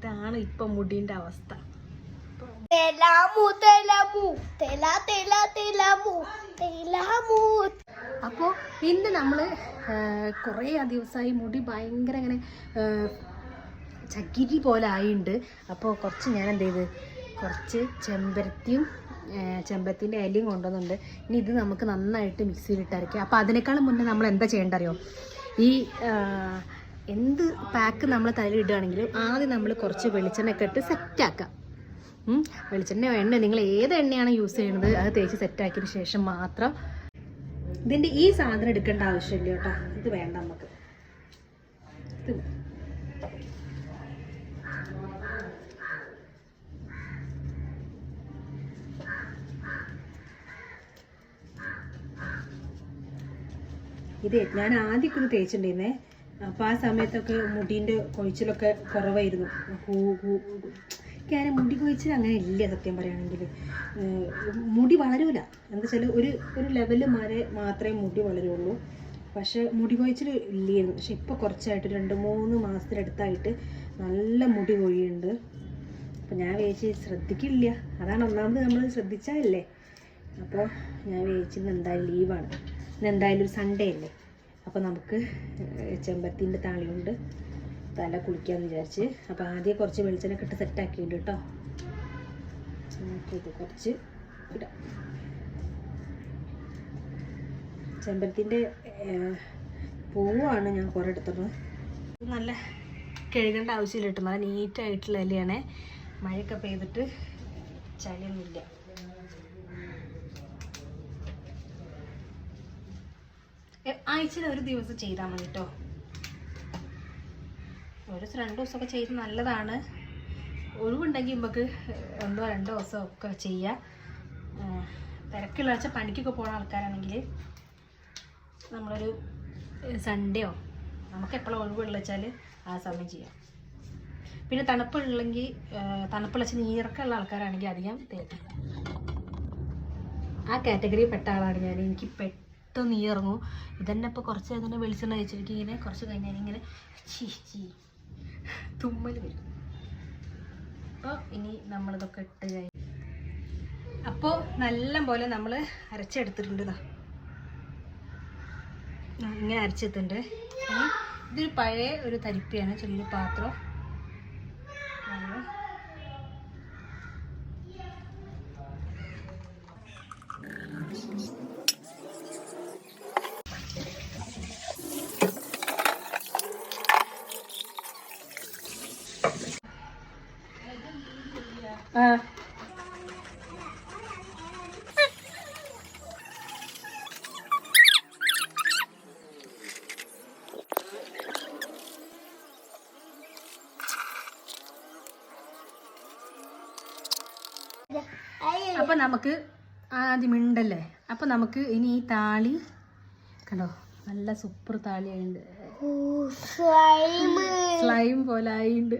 ഇതാണ് ഇപ്പൊ മുടിന്റെ അവസ്ഥ. അപ്പോൾ ഇന്ന് നമ്മൾ കുറേ ദിവസമായി മുടി ഭയങ്കര ഇങ്ങനെ ചക്കിരി ചകിരി പോലെ ആയിട്ടുണ്ട് അപ്പോൾ കുറച്ച് ഞാൻ എന്ത് ചെയ്ത് കുറച്ച് ചെമ്പരത്തിയും ചെമ്പരത്തിന്റെ ഇലയും കൊണ്ടുവന്നുണ്ട് ഇനി ഇത് നമുക്ക് നന്നായിട്ട് മിക്സിയിൽ ഇട്ടരയ്ക്കാം അപ്പോൾ അതിനേക്കാളും മുന്നേ നമ്മൾ എന്താ ചെയ്യേണ്ടറിയോ? ഈ എന്ത് പാക്ക് നമ്മൾ തലയിൽ ഇടുകയാണെങ്കിലും ആദ്യം നമ്മൾ കുറച്ച് വെളിച്ചെണ്ണ ഒക്കെ ഇട്ട് സെറ്റാക്കാം. വെളിച്ചെണ്ണ എണ്ണ നിങ്ങൾ ഏത് എണ്ണയാണ് യൂസ് ചെയ്യുന്നത് അത് തേച്ച് സെറ്റാക്കിയതിന് ശേഷം മാത്രം ഇതിന്റെ ഈ സാധനം എടുക്കേണ്ട ആവശ്യമില്ല കേട്ടോ. ഇത് വേണ്ട നമുക്ക്. ഇത് ഞാൻ ആദ്യമൊക്കെ ഒന്ന് തേച്ചിട്ടുണ്ടായിരുന്നേ. അപ്പോൾ ആ സമയത്തൊക്കെ മുടീന്റെ കൊഴിച്ചിലൊക്കെ കുറവായിരുന്നു. കൂ കൂ ഞാൻ മുടി കൊഴിച്ചിൽ അങ്ങനെ ഇല്ല സത്യം പറയുകയാണെങ്കിൽ മുടി വളരൂല. എന്താ വെച്ചാൽ ഒരു ഒരു ലെവൽ വരെ മാത്രമേ മുടി വളരുള്ളൂ. പക്ഷേ മുടി കൊഴിച്ചിൽ ഇല്ലായിരുന്നു. പക്ഷെ ഇപ്പോൾ കുറച്ചായിട്ട് രണ്ട് മൂന്ന് മാസത്തിനടുത്തായിട്ട് നല്ല മുടി കൊഴിയുണ്ട്. അപ്പോൾ ഞാൻ വിചാരിച്ച് ശ്രദ്ധിക്കില്ല. അതാണ് ഒന്നാമത് നമ്മൾ ശ്രദ്ധിച്ചാലല്ലേ. അപ്പോൾ ഞാൻ വിചാരിച്ചിരുന്നു എന്തായാലും ലീവാണ് ഇന്ന് എന്തായാലും സൺഡേ അല്ലേ? അപ്പോൾ നമുക്ക് ചെമ്പരത്തിന്റെ താളി കൊണ്ട് തല കുളിക്കാമെന്ന് വിചാരിച്ച്. അപ്പോൾ ആദ്യം കുറച്ച് വെളിച്ചെണ്ണ ഇട്ട് സെറ്റാക്കിയിട്ടുണ്ട് കേട്ടോ. ഇത് കുറച്ച് ഇടാം. ചെമ്പരത്തിന്റെ പൂവാണ് ഞാൻ കുറേ എടുത്തത്. നല്ല കഴുകേണ്ട ആവശ്യമില്ല കേട്ടോ. നല്ല നീറ്റായിട്ടുള്ള ഇലയാണേ. മഴയൊക്കെ പെയ്തിട്ട് ചളിയൊന്നുമില്ല. ആഴ്ചയിൽ ഒരു ദിവസം ചെയ്താൽ മതി കേട്ടോ ഒരു ദിവസം രണ്ട് ദിവസമൊക്കെ ചെയ്ത് നല്ലതാണ്. ഒഴിവുണ്ടെങ്കിൽ നമുക്ക് ഒന്നോ രണ്ടോ ദിവസം ഒക്കെ ചെയ്യാം. തിരക്കുള്ള വെച്ചാൽ പണിക്കൊക്കെ പോകുന്ന ആൾക്കാരാണെങ്കിൽ നമ്മളൊരു സൺഡേയോ നമുക്ക് എപ്പോഴും ഒഴിവുള്ള വെച്ചാൽ ആ സമയം ചെയ്യാം. പിന്നെ തണുപ്പുള്ളെങ്കിൽ തണുപ്പുള്ള വെച്ചാൽ നീരൊക്കെയുള്ള ആൾക്കാരാണെങ്കിൽ അധികം തേക്കില്ല ആ കാറ്റഗറിയിൽ പെട്ട ആളാണ് ഞാൻ എനിക്ക് പെട്ടെന്ന് ഇറങ്ങും ഇതന്നെ ഇപ്പോൾ കുറച്ച് തന്നെ വെളിച്ചെണ്ണ കഴിച്ചിരിക്കും ഇങ്ങനെ കുറച്ച് കഴിഞ്ഞാൽ ഇങ്ങനെ ചീ തുമ്മൽ വരും. അപ്പോൾ ഇനി നമ്മളിതൊക്കെ ഇട്ട് കഴിഞ്ഞു അപ്പോൾ നല്ല പോലെ നമ്മൾ അരച്ചെടുത്തിട്ടുണ്ട് ഇങ്ങനെ അരച്ചെടുത്തിട്ടുണ്ട്. ഇതൊരു പഴയ ഒരു തരിപ്പയാണ് ചെറിയൊരു പാത്രം നമ്മൾ ആ അപ്പൊ നമുക്ക് ആദ്യം ഉണ്ടല്ലേ അപ്പൊ നമുക്ക് ഇനി ഈ താളി കണ്ടോ? നല്ല സൂപ്പർ താളിയുണ്ട് സ്ലൈം പോലെ ആയിണ്ട്.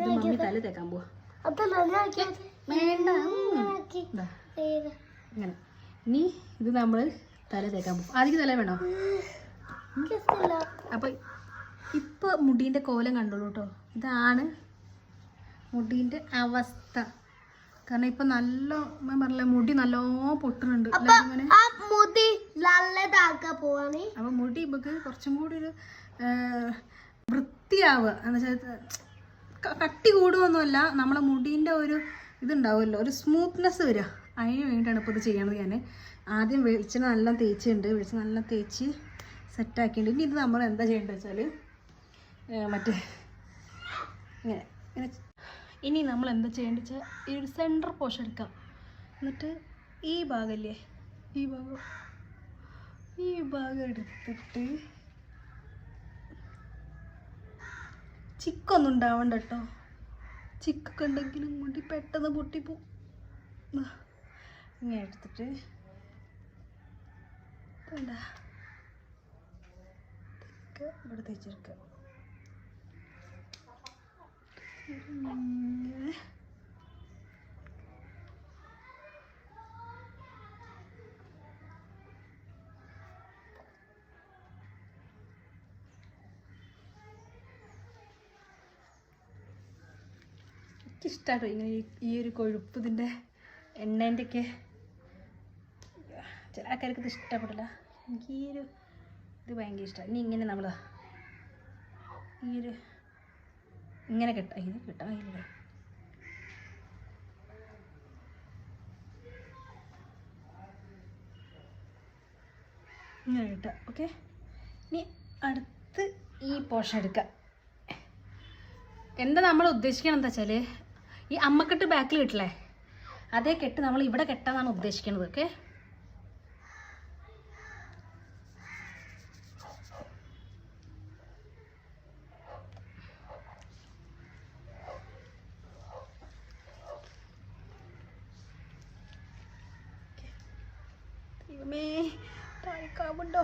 മമ്മി തല തേക്കാൻ പോവാ. വേണ്ട ഇങ്ങനെ. ഇനി ഇത് നമ്മൾ തല തേക്കാൻ പോകും ആദ്യം തല വേണോ? അപ്പൊ ഇപ്പൊ മുടിന്റെ കോലം കണ്ടോളൂ കേട്ടോ ഇതാണ് മുടീന്റെ അവസ്ഥ. കാരണം ഇപ്പൊ നല്ല പറഞ്ഞ മുടി നല്ലോ പൊട്ടുന്നുണ്ട്. മുടി അപ്പൊ മുടി നമുക്ക് കുറച്ചും കൂടി ഒരു വൃത്തിയാവുക. എന്ന് വെച്ചാൽ കട്ടി കൂടുവൊന്നുമല്ല. നമ്മളെ മുടീന്റെ ഒരു ഇതുണ്ടാവുമല്ലോ. ഒരു സ്മൂത്ത്നെസ് വരിക. അതിന് വേണ്ടിയിട്ടാണ് ഇപ്പോൾ ഇത് ചെയ്യണത് ഞാൻ ആദ്യം വെളിച്ചെണ്ണ നല്ല തേച്ചുണ്ട് വെളിച്ചെണ്ണ നല്ല തേച്ച് സെറ്റാക്കിയിട്ടുണ്ട്. ഇനി ഇത് നമ്മൾ എന്താ ചെയ്യേണ്ടത് വെച്ചാൽ മറ്റേ ഇങ്ങനെ ഇങ്ങനെ ഇനി നമ്മൾ എന്താ ചെയ്യേണ്ടത് വെച്ചാൽ ഈ ഒരു സെന്റർ പോർഷൻ എടുക്കാം. എന്നിട്ട് ഈ ഭാഗമല്ലേ ഈ ഭാഗം. ഈ ഭാഗം എടുത്തിട്ട് ചിക്കൊന്നും ഉണ്ടാവണ്ട കേട്ടോ ചിക്കൊക്കെ ഉണ്ടെങ്കിലും മുടി പെട്ടെന്ന് പൊട്ടിപ്പോവും. ദാ, ഇങ്ങനെ എടുത്തിട്ട് ഇവിടെ തേച്ചെടുക്കുക എനിക്കിഷ്ടമാണ് ഇങ്ങനെ ഈ ഒരു കൊഴുപ്പ് ഇതിന്റെ എണ്ണേന്റെയൊക്കെ ചില ആൾക്കാർക്ക് ഇത് ഇഷ്ടപ്പെടില്ല. എനിക്ക് ഈ ഒരു ഇത് ഭയങ്കര ഇഷ്ടമാണ് ഇനി ഇങ്ങനെ നമ്മൾ ഈ ഒരു ഇങ്ങനെ കെട്ടാം ഇത് കഴിയില്ല ഇങ്ങനെ കിട്ട ഓക്കെ? ഇനി അടുത്ത് ഈ പോഷൻ എടുക്കുക എന്താ നമ്മൾ ഉദ്ദേശിക്കണം എന്താ വെച്ചാൽ ഈ അമ്മക്കെട്ട് ബാക്കിൽ കിട്ടില്ലേ? അതേ കെട്ട് നമ്മൾ ഇവിടെ കെട്ടാന്നാണ് ഉദ്ദേശിക്കുന്നത് ഓക്കെ? താഴേക്കാവുണ്ടോ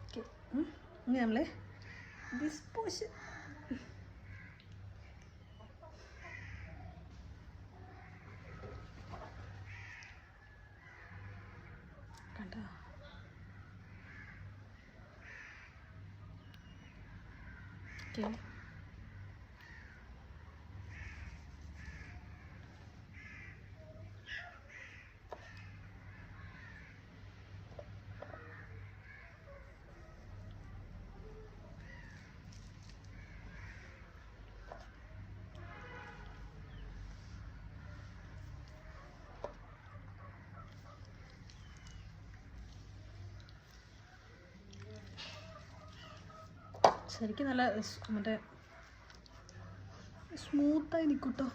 ഓക്കെ ഇനി നമ്മൾ ഡിസ്പോഷൻ കണ്ടോ ഓക്കെ ശരിക്കും നല്ല മറ്റേ സ്മൂത്തായി നിൽക്കൂട്ടോ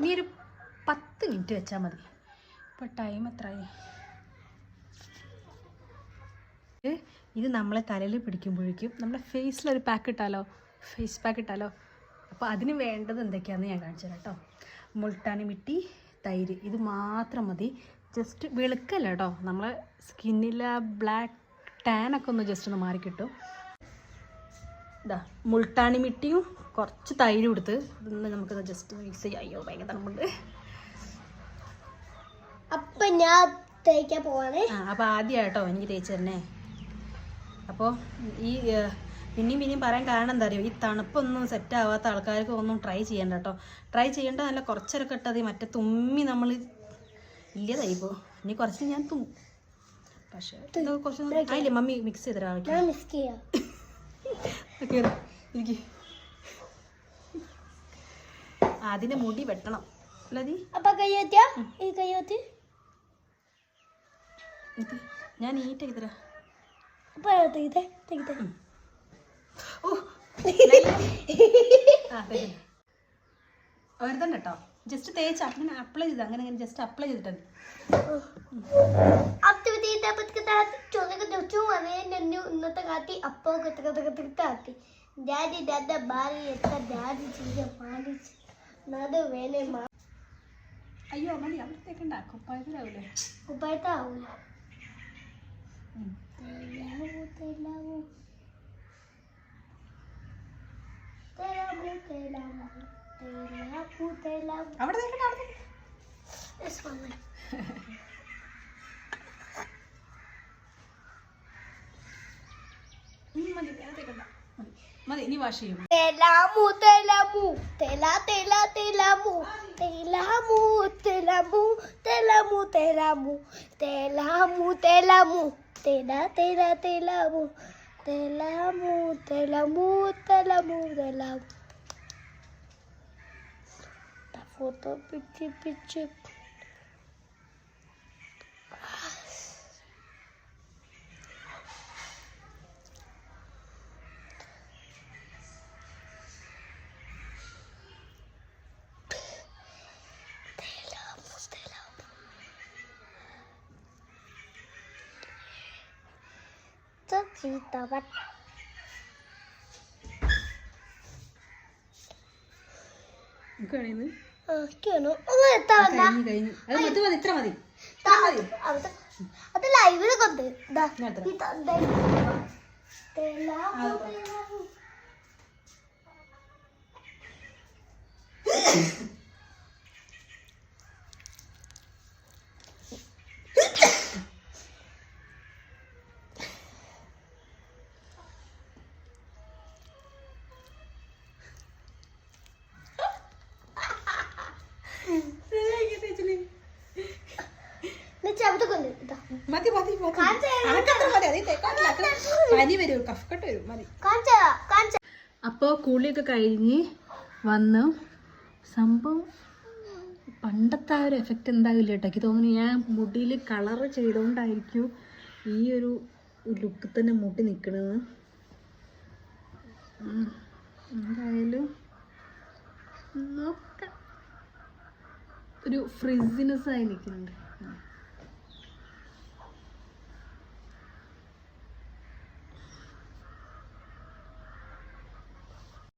ഇനി ഒരു പത്ത് മിനിറ്റ് വെച്ചാൽ മതി. ഇപ്പോൾ ടൈം എത്രയായി ഇത് നമ്മളെ തലയിൽ പിടിക്കുമ്പോഴേക്കും നമ്മുടെ ഫേസിലൊരു പാക്ക് ഇട്ടാലോ? ഫേസ് പാക്ക് ഇട്ടാലോ? അപ്പോൾ അതിന് വേണ്ടത് എന്തൊക്കെയാണെന്ന് ഞാൻ കാണിച്ചു കേട്ടോ മുൾട്ടാണി മിട്ടി തൈര്. ഇത് മാത്രം മതി. ജസ്റ്റ് വെളുക്കല്ല കേട്ടോ നമ്മളെ സ്കിന്നിലെ ബ്ലാക്ക് ടാനൊക്കെ ഒന്ന് ജസ്റ്റ് ഒന്ന് മാറി കിട്ടും ഇതാ മുൾട്ടാണി മിട്ടിയും കുറച്ച് തൈരും എടുത്ത് ഇതൊന്ന് നമുക്കത് ജസ്റ്റ് മിക്സ് ചെയ്യാം. അയ്യോ ഭയങ്കര തണുപ്പുണ്ട്. അപ്പൊ ഞാൻ തേക്കാൻ പോവാണേ. ആ അപ്പോൾ ആദ്യമായിട്ടോ എനിക്ക് തേച്ച് തന്നെ അപ്പോൾ ഈ പിന്നെയും പിന്നെയും പറയാൻ കാരണം എന്താ അറിയോ? ഈ തണുപ്പൊന്നും സെറ്റ് ആവാത്ത ആൾക്കാർക്ക് ഒന്നും ട്രൈ ചെയ്യണ്ട കേട്ടോ. ട്രൈ ചെയ്യേണ്ട നല്ല കുറച്ചൊക്കെ ഇട്ടത് മറ്റേ തുമ്മി നമ്മൾ ഇല്ലതായി പോ ഇനി കുറച്ച് ഞാൻ തും പക്ഷേ കുറച്ച് ആയില്ലേ മമ്മി മിക്സ് ചെയ്തരാ ഞാൻ ഇരിക്കി. ഓക്കെ മുടി വെട്ടണം. അല്ലതി അപ്പൊ കയ്യോത്തിയാ ഈ കയ്യോത്തി ഞാൻ നീറ്റാക്കി തരാം അപ്പൊ ഓ. ആ കേട്ടോ ജസ്റ്റ് തേച്ച് അങ്ങനെ അപ്ലൈ ചെയ്ത് അങ്ങനെ അങ്ങനെ ജസ്റ്റ് അപ്ലൈ ചെയ്തിട്ടുണ്ട് അയ്യോ മതി കുപ്പായത്തിലാവൂലേ tahu telamu telamu telamu telamu telamu telamu അവിടെ തേക്കണ്ട അവിടെ തേക്കണ്ട. es mama ഉം, മതി വേറെ തേക്കണ്ട മതി മതി ഇനി വാഷ് ചെയ്യും Telamu, telamu, tela, tela, telamu, telamu, telamu, telamu, telamu, telamu, telamu, tela, tela, telamu, telamu, telamu, telamu, telamu. Foto pichi pichi. Telamu, telamu. Cerita ഇത്ര മതി. അത് ലൈവിൽ കൊണ്ട് ദാ ഞാൻ എടുത്തരാം. ഈ തന്തേ. തെലാമു, തെലാമു. നീ ചെറുത് കൊണ്ട് ഇതാ മതി മതി മതി കാണിച്ച് തരാം. അനക്കത്ര മതി അത് തേക്കാനില്ല പനി വരും കഫക്കെട്ട് വരും മതി അപ്പോൾ കുളിയൊക്കെ കഴിഞ്ഞ് വന്ന് സംഭവം പണ്ടത്തെ ആ ഒരു എഫക്റ്റ് എന്താകില്ല കേട്ടോ. എനിക്ക് തോന്നുന്നു ഞാൻ മുടിയിൽ കളറ് ചെയ്തുകൊണ്ടായിരിക്കും ഈ ഒരു ലുക്ക് തന്നെ മുടി നിൽക്കണത് എന്തായാലും നോക്കാം. ഒരു ഫ്രിസിനെസ് ആയി നിൽക്കുന്നുണ്ട്